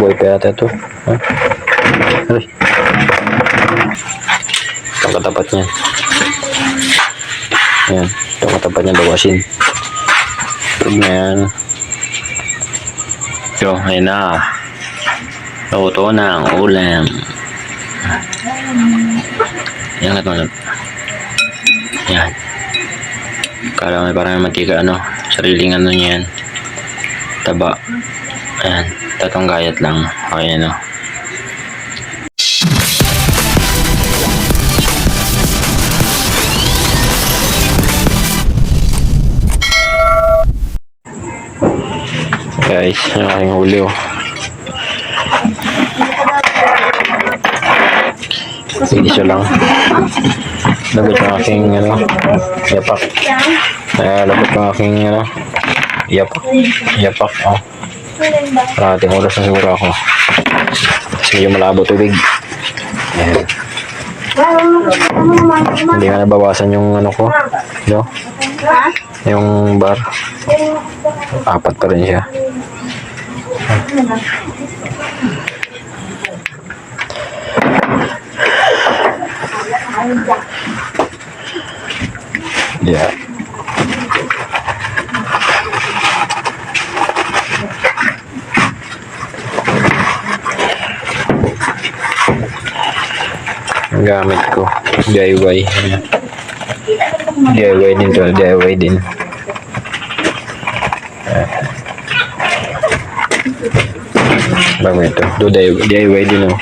Buhay pa yata ito. Ha? Aray. Itong katapat niya. Ayan. Itong katapat. So, ayun na. Luto na ang ulam. Yan nga ito. Yan. Kala may parang mantika ano. Sariling ano niya yan. Taba. Ayan. Tatong gayat lang. Okay ano. Guys, yung aking huli oh. Isa lang. Lagot yung aking ano, yapak. Kaya lagot yung aking ano, yapak. Yapak, oh. Parating oras na siguro ako. Kasi medyo malabo tubig. Ayan. Hindi nga nabawasan yung ano ko. No? Yung bar. Apat pa rin siya. Yeah. Gamit ko. DIY. DIY din to. DIY din. Bago ito. Do DIY, din oh.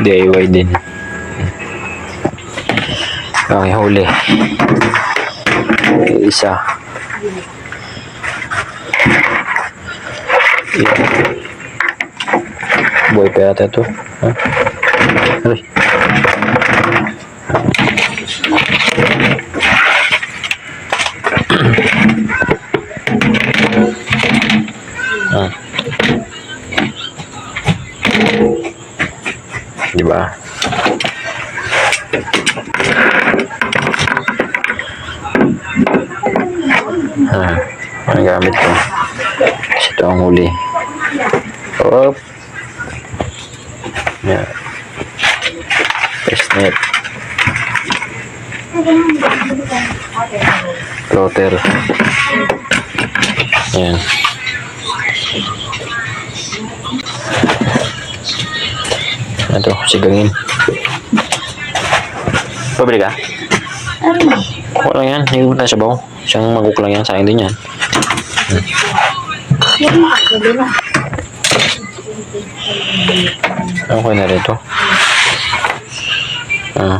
DIY din. Okay, huli. Isa. Yan. Buhay pa yata ito. Ha? Aray. Ah. Di ba? Ah, ang gamit ko. Kasi ito ang huli. Op. Yeah. Test net. Floater. Yan. Ito, sigangin. Pabili ka? Wala yan, hindi na sa baw. Siyang maguk lang yan, sa akin din yan. Okay na rin ito. Ah.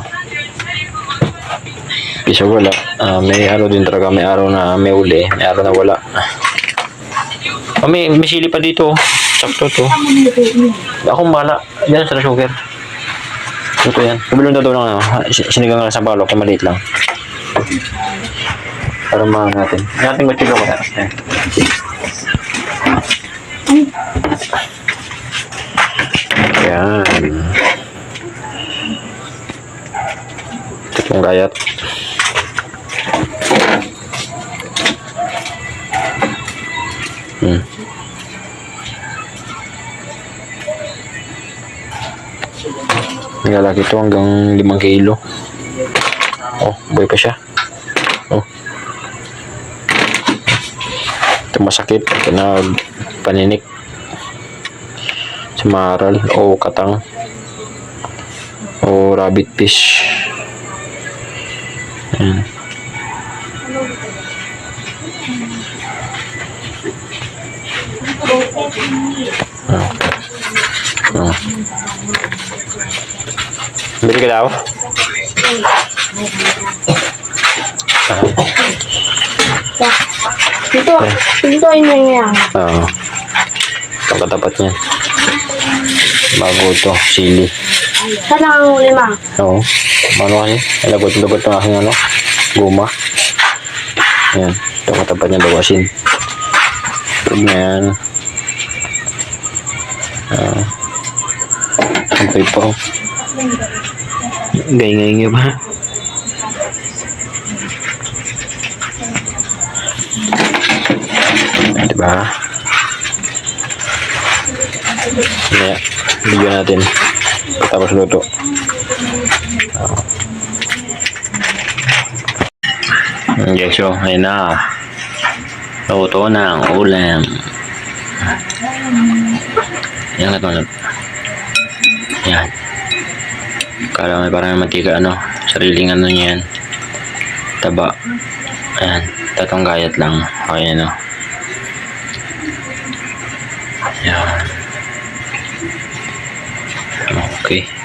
Isa wala. Ah, may araw din talaga. May araw na may uli. May araw na wala. Ah, may, may sili pa dito. Sakto to. Akong bala. Yan sa sugar. Ito yan. Kabilong daw ng ano. si- Sinigang lang sa balok. Maliit lang. Para mahal natin. Natin matilo ko yan. Ayan. Yan. Tatlong gayat. Hmm. Ang lalaki ito hanggang 5 kilo. Oh, boy pa siya. Oh. Ito masakit. Ito na paninik. Sa maral o katang o rabbit fish. Ayan. Ah. Ah. Bili ka daw? Dito, dito yun yun yan. Oo. Itong katapat niya. Bago ito, sili. Saan ang huli ma? Oo. Ano kasi? Lagot-lagot ng aking ano, guma. Yan. Itong katapat niya bawasin. Tignan. Ah. Sampay pa oh. Gay-gay nga ba? Ito Diba? Kaya, video natin. Tapos luto. Okay, so, ayun na. Luto na ang ulam. Yan ito. Yan. Kala may parang matika ano. Sariling ano niya yan. Taba. Ayan. Tatong gayat lang. Okay ano. Yan. Okay.